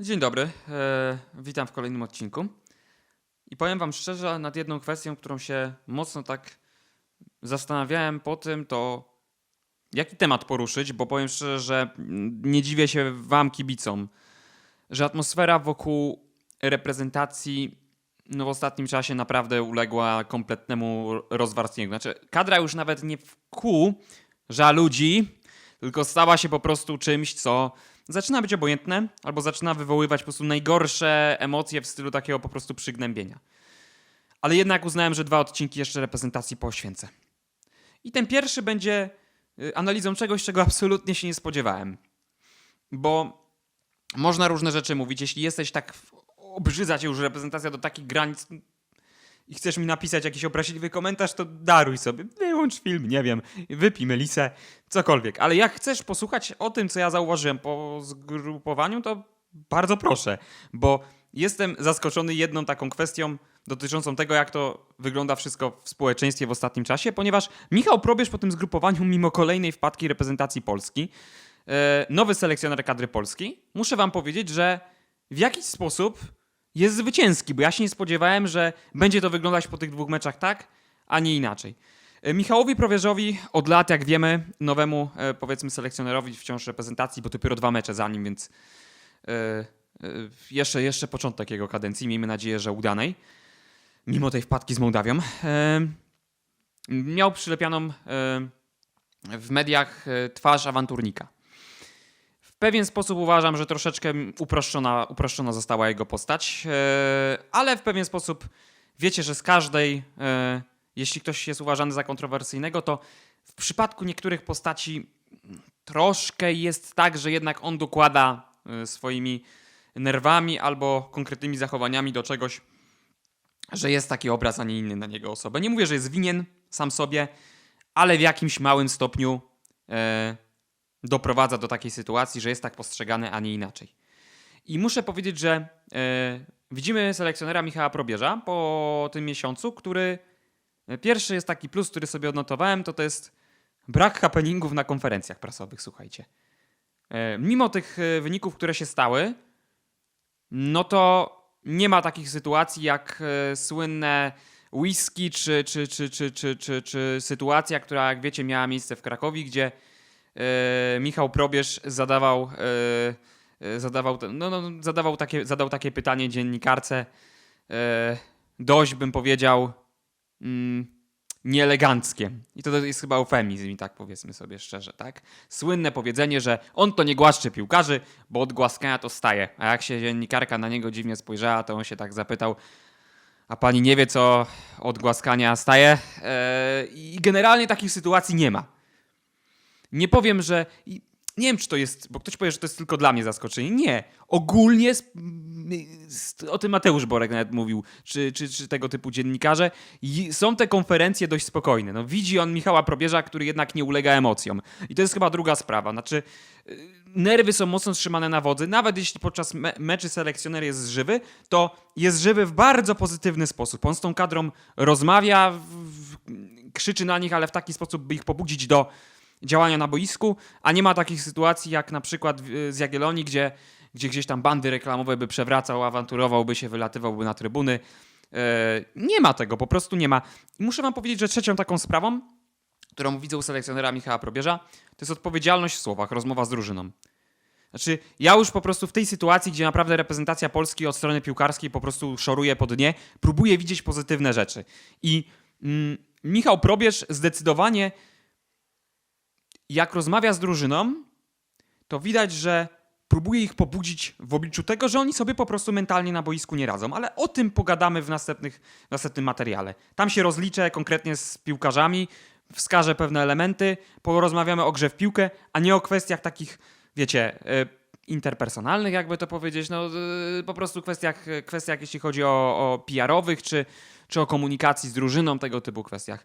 Dzień dobry, e, witam w kolejnym odcinku. I powiem Wam szczerze, nad jedną kwestią, którą się mocno tak zastanawiałem po tym, to jaki temat poruszyć, bo powiem szczerze, że nie dziwię się Wam, kibicom, że atmosfera wokół reprezentacji no, w ostatnim czasie naprawdę uległa kompletnemu rozwarstwieniu. Znaczy, kadra już nawet nie wkurza ludzi, tylko stała się po prostu czymś, co zaczyna być obojętne, albo zaczyna wywoływać po prostu najgorsze emocje w stylu takiego po prostu przygnębienia. Ale jednak uznałem, że dwa odcinki jeszcze reprezentacji poświęcę. I ten pierwszy będzie y, analizą czegoś, czego absolutnie się nie spodziewałem. Bo można różne rzeczy mówić. Jeśli jesteś tak obrzydza cię już reprezentacja do takich granic i chcesz mi napisać jakiś obraźliwy komentarz, to daruj sobie. Wyłącz film, nie wiem, wypij melisę, cokolwiek. Ale jak chcesz posłuchać o tym, co ja zauważyłem po zgrupowaniu, to bardzo proszę, bo jestem zaskoczony jedną taką kwestią dotyczącą tego, jak to wygląda wszystko w społeczeństwie w ostatnim czasie, ponieważ Michał Probierz po tym zgrupowaniu, mimo kolejnej wpadki reprezentacji Polski, e, nowy selekcjoner kadry Polski, muszę wam powiedzieć, że w jakiś sposób jest zwycięski, bo ja się nie spodziewałem, że będzie to wyglądać po tych dwóch meczach tak, a nie inaczej. E, Michałowi Prowierzowi od lat, jak wiemy, nowemu e, powiedzmy selekcjonerowi wciąż reprezentacji, bo dopiero dwa mecze za nim, więc e, jeszcze, jeszcze początek jego kadencji, miejmy nadzieję, że udanej, mimo tej wpadki z Mołdawią. Miał przylepianą w mediach twarz awanturnika. W pewien sposób uważam, że troszeczkę uproszczona, uproszczona została jego postać, e, ale w pewien sposób wiecie, że z każdej, e, jeśli ktoś jest uważany za kontrowersyjnego, to w przypadku niektórych postaci troszkę jest tak, że jednak on dokłada e, swoimi nerwami albo konkretnymi zachowaniami do czegoś, że jest taki obraz, a nie inny na niego osobę. Nie mówię, że jest winien sam sobie, ale w jakimś małym stopniu doprowadza do takiej sytuacji, że jest tak postrzegany, a nie inaczej. I muszę powiedzieć, że e, widzimy selekcjonera Michała Probierza po tym miesiącu, który e, pierwszy jest taki plus, który sobie odnotowałem, to to jest brak happeningów na konferencjach prasowych, słuchajcie. E, mimo tych wyników, które się stały, no to nie ma takich sytuacji jak słynne whisky, czy, czy, czy, czy, czy, czy, czy sytuacja, która, jak wiecie, miała miejsce w Krakowie, gdzie Michał Probierz zadawał, e, e, zadawał, no, no, zadawał takie, zadał takie pytanie dziennikarce, e, dość bym powiedział mm, nieeleganckie. I to jest chyba eufemizm, i tak powiedzmy sobie szczerze, tak? Słynne powiedzenie, że on to nie głaszcze piłkarzy, bo od głaskania to staje. A jak się dziennikarka na niego dziwnie spojrzała, to on się tak zapytał, a pani nie wie, co od głaskania staje? Eee, I generalnie takich sytuacji nie ma. Nie powiem, że. Nie wiem, czy to jest, bo ktoś powie, że to jest tylko dla mnie zaskoczenie. Nie. Ogólnie s- o tym Mateusz Borek nawet mówił, czy, czy, czy tego typu dziennikarze. Są te konferencje dość spokojne. No, widzi on Michała Probierza, który jednak nie ulega emocjom. I to jest chyba druga sprawa. Znaczy, y, nerwy są mocno trzymane na wodzy. Nawet jeśli podczas me meczy selekcjoner jest żywy, to jest żywy w bardzo pozytywny sposób. On z tą kadrą rozmawia, krzyczy na nich, ale w taki sposób, by ich pobudzić do działania na boisku, a nie ma takich sytuacji jak na przykład z Jagiellonii, gdzie, gdzie gdzieś tam bandy reklamowe by przewracał, awanturowałby się, wylatywałby na trybuny. E, nie ma tego, po prostu nie ma. I muszę wam powiedzieć, że trzecią taką sprawą, którą widzę u selekcjonera Michała Probierza, to jest odpowiedzialność w słowach, rozmowa z drużyną. Znaczy, ja już po prostu w tej sytuacji, gdzie naprawdę reprezentacja Polski od strony piłkarskiej po prostu szoruje po dnie, próbuję widzieć pozytywne rzeczy. I mm, Michał Probierz zdecydowanie jak rozmawia z drużyną, to widać, że próbuje ich pobudzić w obliczu tego, że oni sobie po prostu mentalnie na boisku nie radzą. Ale o tym pogadamy w, następnych, w następnym materiale. Tam się rozliczę konkretnie z piłkarzami, wskażę pewne elementy, porozmawiamy o grze w piłkę, a nie o kwestiach takich, wiecie, y, interpersonalnych, jakby to powiedzieć, no y, po prostu kwestiach, kwestiach jeśli chodzi o, o PR-owych, czy, czy o komunikacji z drużyną, tego typu kwestiach.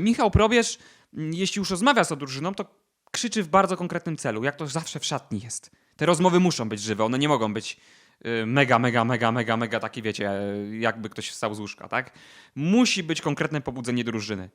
Michał Probierz, jeśli już rozmawia z drużyną, to krzyczy w bardzo konkretnym celu, jak to zawsze w szatni jest. Te rozmowy muszą być żywe, one nie mogą być y, mega, mega, mega, mega, mega takie, wiecie, y, jakby ktoś wstał z łóżka, tak? Musi być konkretne pobudzenie drużyny.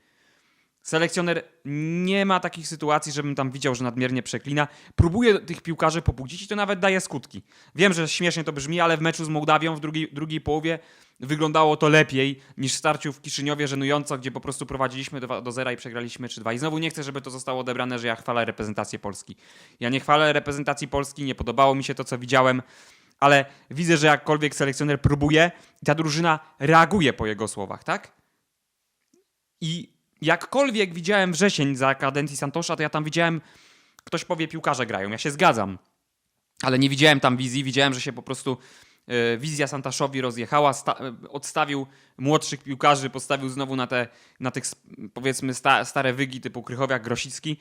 Selekcjoner nie ma takich sytuacji, żebym tam widział, że nadmiernie przeklina. Próbuje tych piłkarzy pobudzić i to nawet daje skutki. Wiem, że śmiesznie to brzmi, ale w meczu z Mołdawią w drugiej, drugiej połowie wyglądało to lepiej niż w starciu w Kiszyniowie żenująco, gdzie po prostu prowadziliśmy do, do zera i przegraliśmy 3-2. I znowu nie chcę, żeby to zostało odebrane, że ja chwalę reprezentację Polski. Ja nie chwalę reprezentacji Polski, nie podobało mi się to, co widziałem, ale widzę, że jakkolwiek selekcjoner próbuje ta drużyna reaguje po jego słowach, tak? I jakkolwiek widziałem wrzesień za kadencji Santosza, to ja tam widziałem, ktoś powie, piłkarze grają. Ja się zgadzam, ale nie widziałem tam wizji. Widziałem, że się po prostu e, wizja Santaszowi rozjechała, e, odstawił młodszych piłkarzy, postawił znowu na, te, na tych powiedzmy sta- stare wygi typu Krychowiak, Grosicki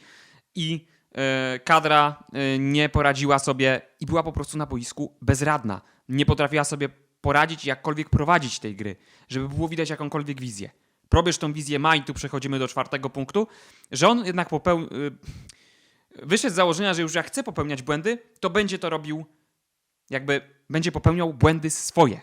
i e, kadra nie poradziła sobie i była po prostu na boisku bezradna. Nie potrafiła sobie poradzić i jakkolwiek prowadzić tej gry, żeby było widać jakąkolwiek wizję. Probierz tą wizję i tu przechodzimy do czwartego punktu, że on jednak popeł... y, wyszedł z założenia, że już jak chce popełniać błędy, to będzie to robił, jakby będzie popełniał błędy swoje.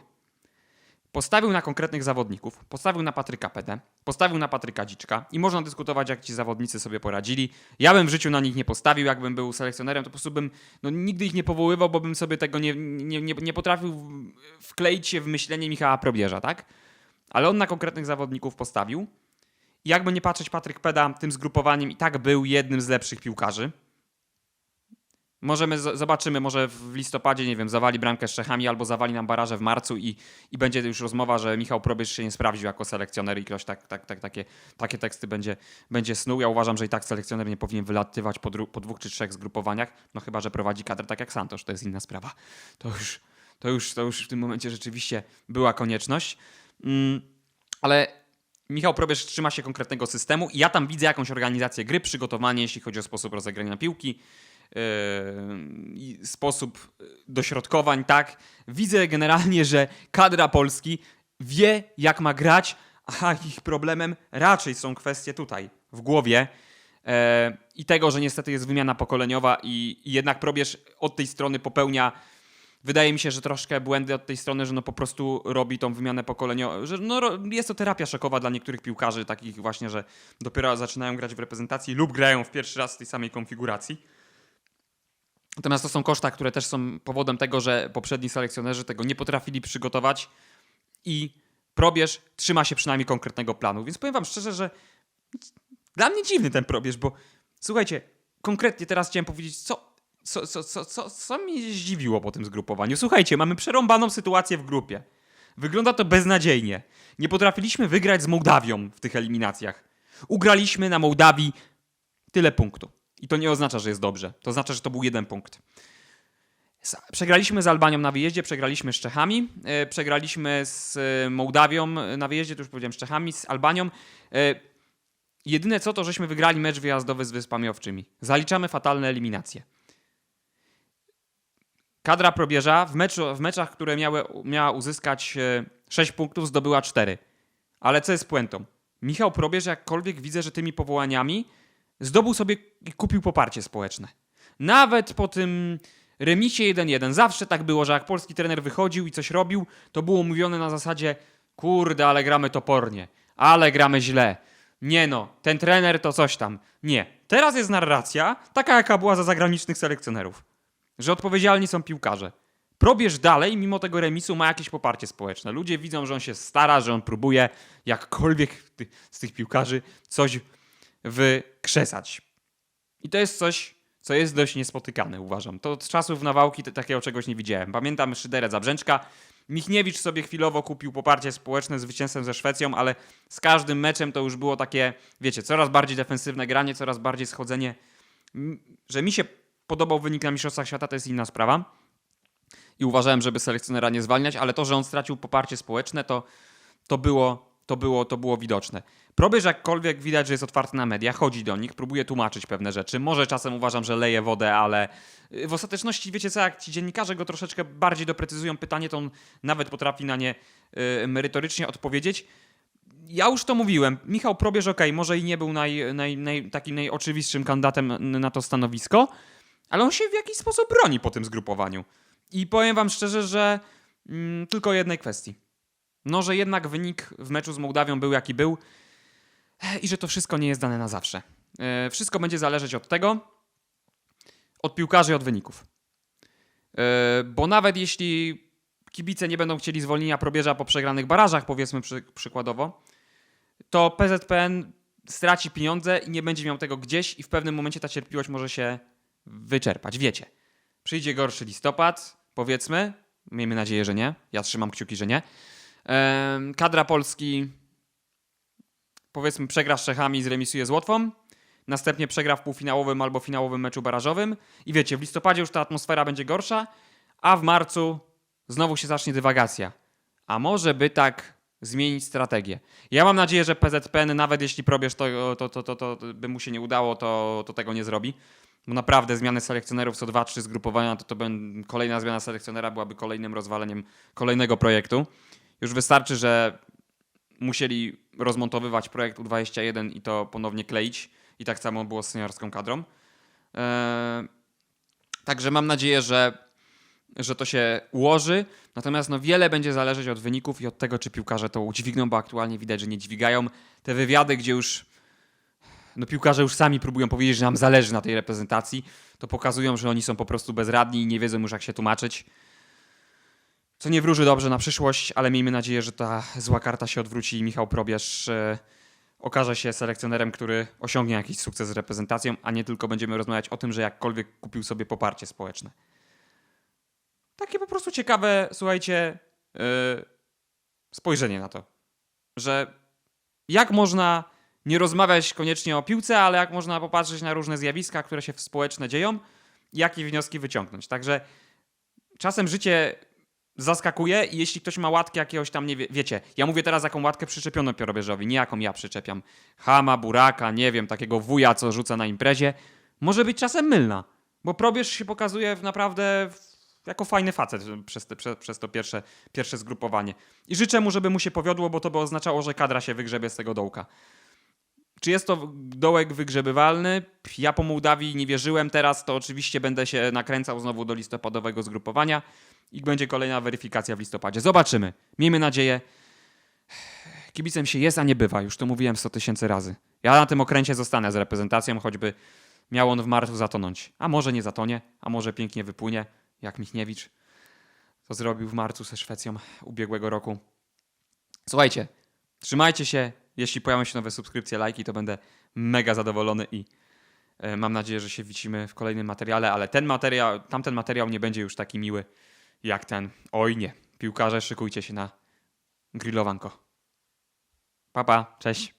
Postawił na konkretnych zawodników, postawił na Patryka Pede, postawił na Patryka Dziczka i można dyskutować, jak ci zawodnicy sobie poradzili. Ja bym w życiu na nich nie postawił, jakbym był selekcjonerem, to po prostu bym no, nigdy ich nie powoływał, bo bym sobie tego nie, nie, nie, nie potrafił wkleić się w myślenie Michała Probierza, tak? Ale on na konkretnych zawodników postawił. I jakby nie patrzeć, Patryk Peda tym zgrupowaniem i tak był jednym z lepszych piłkarzy. Możemy, zobaczymy, może w listopadzie, nie wiem, zawali bramkę z Czechami albo zawali nam baraże w marcu i, i będzie już rozmowa, że Michał Probierz się nie sprawdził jako selekcjoner i ktoś tak, tak, tak, takie, takie teksty będzie, będzie snuł. Ja uważam, że i tak selekcjoner nie powinien wylatywać po, po dwóch czy trzech zgrupowaniach, no chyba, że prowadzi kadrę tak jak Santosz, to jest inna sprawa. To już, to już, to już w tym momencie rzeczywiście była konieczność. Mm, ale Michał Probierz trzyma się konkretnego systemu i ja tam widzę jakąś organizację gry, przygotowanie, jeśli chodzi o sposób rozegrania piłki, yy, sposób dośrodkowań, tak. Widzę generalnie, że kadra Polski wie, jak ma grać, a ich problemem raczej są kwestie tutaj, w głowie. e, I tego, że niestety jest wymiana pokoleniowa i, i jednak Probierz od tej strony popełnia Wydaje mi się, że troszkę błędy od tej strony, że no po prostu robi tą wymianę pokoleniową, że no jest to terapia szokowa dla niektórych piłkarzy, takich właśnie, że dopiero zaczynają grać w reprezentacji lub grają w pierwszy raz w tej samej konfiguracji. Natomiast to są koszta, które też są powodem tego, że poprzedni selekcjonerzy tego nie potrafili przygotować i probierz trzyma się przynajmniej konkretnego planu. Więc powiem wam szczerze, że dla mnie dziwny ten probierz, bo słuchajcie, konkretnie teraz chciałem powiedzieć, co, co, co, co, co, co mnie zdziwiło po tym zgrupowaniu. Słuchajcie, mamy przerąbaną sytuację w grupie. Wygląda to beznadziejnie. Nie potrafiliśmy wygrać z Mołdawią w tych eliminacjach. Ugraliśmy na Mołdawii tyle punktu. I to nie oznacza, że jest dobrze. To oznacza, że to był jeden punkt. Przegraliśmy z Albanią na wyjeździe, przegraliśmy z Czechami, e, przegraliśmy z e, Mołdawią na wyjeździe, to już powiedziałem, z Czechami, z Albanią. E, Jedyne co, to żeśmy wygrali mecz wyjazdowy z Wyspami Owczymi. Zaliczamy fatalne eliminacje. Kadra probierza w, meczu, w meczach, które miały, miała uzyskać 6 punktów, zdobyła 4. Ale co jest puentą? Michał Probierz, jakkolwiek widzę, że tymi powołaniami zdobył sobie i kupił poparcie społeczne. Nawet po tym remisie 1-1. Zawsze tak było, że jak polski trener wychodził i coś robił, to było mówione na zasadzie kurde, ale gramy topornie, ale gramy źle. Nie no, ten trener to coś tam. Nie. Teraz jest narracja, taka jaka była za zagranicznych selekcjonerów że odpowiedzialni są piłkarze. Probierz dalej, mimo tego remisu, ma jakieś poparcie społeczne. Ludzie widzą, że on się stara, że on próbuje jakkolwiek z tych piłkarzy coś wykrzesać. I to jest coś, co jest dość niespotykane, uważam. To od czasów nawałki takiego czegoś nie widziałem. Pamiętam Szyderę Zabrzęczka. Michniewicz sobie chwilowo kupił poparcie społeczne zwycięstwem ze Szwecją, ale z każdym meczem to już było takie, wiecie, coraz bardziej defensywne granie, coraz bardziej schodzenie. Że mi się podobał wynik na Mistrzostwach Świata, to jest inna sprawa. I uważałem, żeby selekcjonera nie zwalniać, ale to, że on stracił poparcie społeczne, to, to, było, to, było, to było widoczne. Probierz jakkolwiek widać, że jest otwarty na media, chodzi do nich, próbuje tłumaczyć pewne rzeczy. Może czasem uważam, że leje wodę, ale y, w ostateczności, wiecie co, jak ci dziennikarze go troszeczkę bardziej doprecyzują pytanie, to on nawet potrafi na nie y, merytorycznie odpowiedzieć. Ja już to mówiłem. Michał Probierz, okej, może i nie był naj, naj, naj, takim najoczywistszym kandydatem na to stanowisko, ale on się w jakiś sposób broni po tym zgrupowaniu. I powiem wam szczerze, że mm, tylko jednej kwestii. No, że jednak wynik w meczu z Mołdawią był jaki był. i że to wszystko nie jest dane na zawsze. E, Wszystko będzie zależeć od tego, od piłkarzy i od wyników. E, Bo nawet jeśli kibice nie będą chcieli zwolnienia probierza po przegranych barażach, powiedzmy przy, przykładowo, to PZPN straci pieniądze i nie będzie miał tego gdzieś i w pewnym momencie ta cierpliwość może się wyczerpać. Wiecie, przyjdzie gorszy listopad, powiedzmy, miejmy nadzieję, że nie, ja trzymam kciuki, że nie. Kadra Polski powiedzmy przegra z Czechami zremisuje z Łotwą, następnie przegra w półfinałowym albo finałowym meczu barażowym i wiecie, w listopadzie już ta atmosfera będzie gorsza, a w marcu znowu się zacznie dywagacja. A może by tak zmienić strategię. Ja mam nadzieję, że PZPN, nawet jeśli probierz to, to, to, to, to by mu się nie udało, to, to tego nie zrobi. Bo naprawdę zmiany selekcjonerów co 2-3 zgrupowania, to, to ben- kolejna zmiana selekcjonera byłaby kolejnym rozwaleniem kolejnego projektu. Już wystarczy, że musieli rozmontowywać projekt U21 i to ponownie kleić. I tak samo było z seniorską kadrą. Eee, Także mam nadzieję, że, że to się ułoży. Natomiast no, wiele będzie zależeć od wyników i od tego, czy piłkarze to udźwigną, bo aktualnie widać, że nie dźwigają. Te wywiady, gdzie już no, piłkarze już sami próbują powiedzieć, że nam zależy na tej reprezentacji, to pokazują, że oni są po prostu bezradni i nie wiedzą już, jak się tłumaczyć. Co nie wróży dobrze na przyszłość, ale miejmy nadzieję, że ta zła karta się odwróci i Michał Probierz e, okaże się selekcjonerem, który osiągnie jakiś sukces z reprezentacją, a nie tylko będziemy rozmawiać o tym, że jakkolwiek kupił sobie poparcie społeczne. Takie po prostu ciekawe, słuchajcie, e, spojrzenie na to, że jak można nie rozmawiać koniecznie o piłce, ale jak można popatrzeć na różne zjawiska, które się w społeczne dzieją jakie wnioski wyciągnąć. Także czasem życie zaskakuje i jeśli ktoś ma łatkę jakiegoś tam, nie wie, wiecie, ja mówię teraz jaką łatkę przyczepiono piorobieżowi, nie jaką ja przyczepiam. Hama, buraka, nie wiem, takiego wuja, co rzuca na imprezie, może być czasem mylna, bo probierz się pokazuje naprawdę jako fajny facet przez, te, prze, przez to pierwsze, pierwsze zgrupowanie. I życzę mu, żeby mu się powiodło, bo to by oznaczało, że kadra się wygrzebie z tego dołka. Czy jest to dołek wygrzebywalny? Ja po Mołdawii nie wierzyłem, teraz to oczywiście będę się nakręcał znowu do listopadowego zgrupowania i będzie kolejna weryfikacja w listopadzie. Zobaczymy. Miejmy nadzieję. Kibicem się jest, a nie bywa. Już to mówiłem 100 tysięcy razy. Ja na tym okręcie zostanę z reprezentacją, choćby miał on w marcu zatonąć. A może nie zatonie, a może pięknie wypłynie, jak Michniewicz to zrobił w marcu ze Szwecją ubiegłego roku. Słuchajcie, trzymajcie się. Jeśli pojawią się nowe subskrypcje, lajki, to będę mega zadowolony i e, mam nadzieję, że się widzimy w kolejnym materiale, ale ten materiał, tamten materiał nie będzie już taki miły jak ten. Oj nie. Piłkarze, szykujcie się na grillowanko. Papa, cześć.